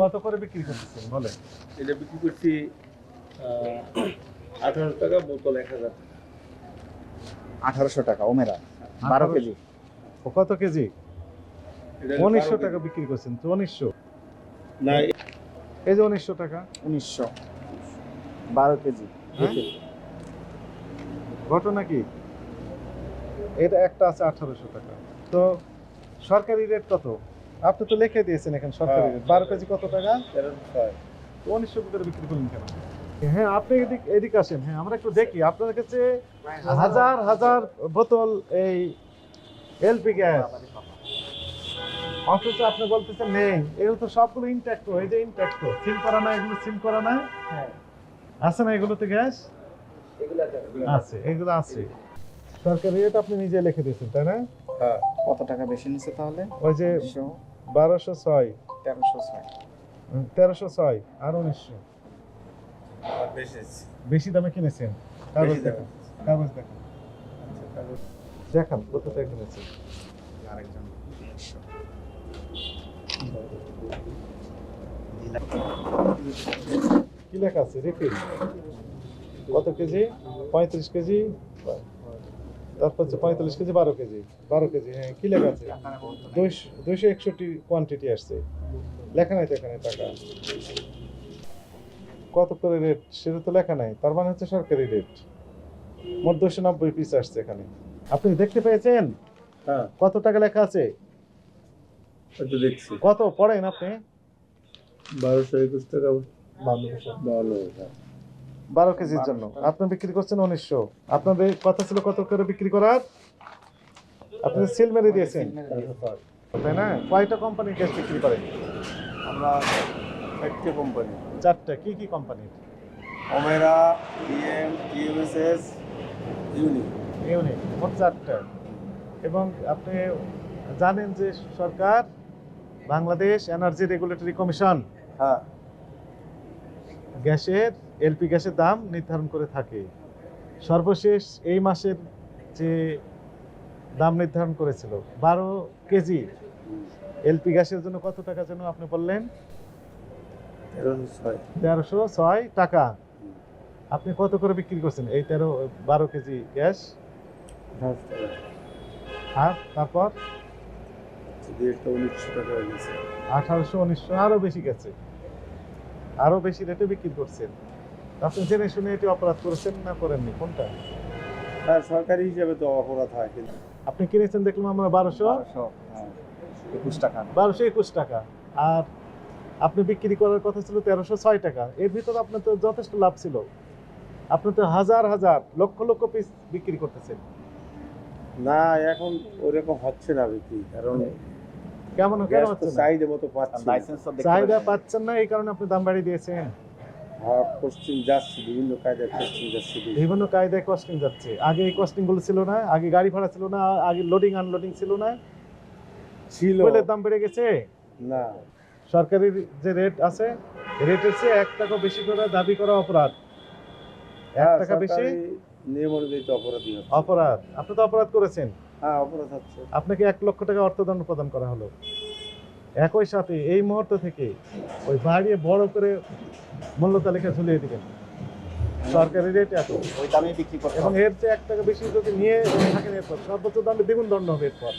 কত করে বিক্রি করতেছেন? বলেন। এটা বিক্রি করছি আঠারো টাকা বোতল এক হাজার টাকা। আঠারোশো টাকা ওমেরা বারো কেজি। ও কত কেজি? উনিশশো টাকা বিক্রি করছেন তো উনিশশো? না এই যে উনিশশো টাকা? উনিশশো। বারো কেজি। হ্যাঁ? ঘটনা কি? এটা একটা আছে আঠারোশো টাকা। তো সরকারি রেট কত? আপনি তো লিখে দিয়েছেন এখানে সরকারি হ্যাঁ। রেট বারো কেজি কত টাকা? উনিশশো করে বিক্রি করলেন কেন? হ্যাঁ আপনি এদিক এদিকে আসেন। হ্যাঁ আমরা একটু দেখি। আপনার কাছে হাজার হাজার বোতল এই এলপি গ্যাস। অথচ আপনি বলতেছেন নেই। এগুলো তো সবগুলো ইনট্যাক্ট এই যে ইনট্যাক্ট সিল করা না এগুলো সিল করা না আছে না এগুলোতে গ্যাস? আছে এগুলো আছে। সরকারি রেট আপনি নিজে লিখে দিয়েছেন তাই না? হ্যাঁ। কত টাকা বেশি নিচ্ছে তাহলে? ওই যে বারোশো ছয়। তেরোশো ছয়। তেরোশো ছয় আর উনিশশো। বেশি দামে কিনেছেন? কাগজ দেখান কাগজ দেখান। আচ্ছা, দেখান কত টাকা কিনেছেন আরেকজন। কি লেখা আছে? কত কেজি? পঁয়ত্রিশ কেজি? তারপর হচ্ছে পঁয়তাল্লিশ কেজি বারো কেজি বারো কেজি হ্যাঁ কি লেখা আছে? দুইশো একষট্টি কোয়ান্টিটি আসছে। লেখা নাই তো এখানে টাকা। কত করে রেট সেটা তো লেখা নাই। তার মানে হচ্ছে সরকারি রেট মোট দুশো নব্বই পিস আসছে এখানে। আপনি দেখতে পেয়েছেন? হ্যাঁ। কত টাকা লেখা আছে? দেখছি। কত? পড়েন আপনি। বারোশো একুশ টাকা। বাউন্ন টাকা বারো কেজির জন্য। আপনি বিক্রি করছেন উনিশশো। আপনাদের কথা ছিল কত করে বিক্রি করার? আপনি সিল মেরে দিয়েছেন। তাই না? কয়টা কোম্পানির গ্যাস বিক্রি করেন আমরা চারটে কোম্পানি চারটা। কি কি কোম্পানির ওমেরা ডিএম টিএমএসএস ইউনি ইউনিট মোট চারটা। এবং আপনি জানেন যে সরকার বাংলাদেশ এনার্জি রেগুলেটরি কমিশন হ্যাঁ। গ্যাসের এলপি গ্যাসের দাম নির্ধারণ করে থাকে। সর্বশেষ এই মাসের যে দাম নির্ধারণ করেছিল বারো কেজি। এলপি গ্যাসের জন্য কত টাকা যেন আপনি বললেন? তেরোশো ছয়। টাকা। আপনি কত করে বিক্রি করছেন? এই তেরো বারো কেজি গ্যাস? আর তারপর? হয়ে আঠারোশো উনিশশো আরও বেশি গেছে। আরও বেশি রেটে বিক্রি করছেন। আপনি জেনে শুনে এটি অপরাধ করেছেন না করেননি? কোনটা? হ্যাঁ সরকারি হিসাবে তো অপরাধ হয় কিন্তু আপনি কিনেছেন দেখলাম আমরা বারোশো। হ্যাঁ একুশ টাকা। বারোশো একুশ টাকা। আর আপনি বিক্রি করার কথা ছিল তেরোশো ছয় টাকা। এর ভিতরে আপনার তো যথেষ্ট লাভ ছিল। আপনি তো হাজার হাজার লক্ষ লক্ষ পিস বিক্রি করতেছেন। না এখন ওরকম হচ্ছে না বিক্রি কারণ কেমন কেন হচ্ছে চাহিদা মতো পাচ্ছি না। লাইসেন্স তো দেখতে চাহিদা পাচ্ছেন। পাচ্ছেন না এই কারণে আপনি দাম বাড়িয়ে দিয়েছেন। হ্যাঁ পশ্চিম যাচ্ছি বিভিন্ন কায়দায় পশ্চিম যাচ্ছি বিভিন্ন কায়দায় কস্টিং যাচ্ছে। আগে এই কস্টিংগুলো ছিল না আগে গাড়ি ভাড়া ছিল না আগে লোডিং আনলোডিং ছিল না। ছিল। তেলের দাম বেড়ে গেছে? না। সরকারি যে রেট আছে রেটের চেয়ে এক টাকা বেশি করে দাবি করা অপরাধ। এক হ্যাঁ, টাকা বেশি? নিয়ম অনুযায়ী অপরাধী অপরাধ। আপনি তো অপরাধ করেছেন। হ্যাঁ অপরাধ হচ্ছে। আপনাকে এক লক্ষ টাকা অর্থদণ্ড প্রদান করা হলো। একই সাথে এই মুহূর্ত থেকে ওই বাড়িয়ে বড় করে মূল্য তালিকা ঝুলিয়ে দিবেন। সরকারি রেট এত। ওই দামে বিক্রি করতে এবং এর চেয়ে এক টাকা বেশি যদি নিয়ে থাকেন এরপর সর্বোচ্চ দামে দ্বিগুণ দণ্ড হবে এরপর।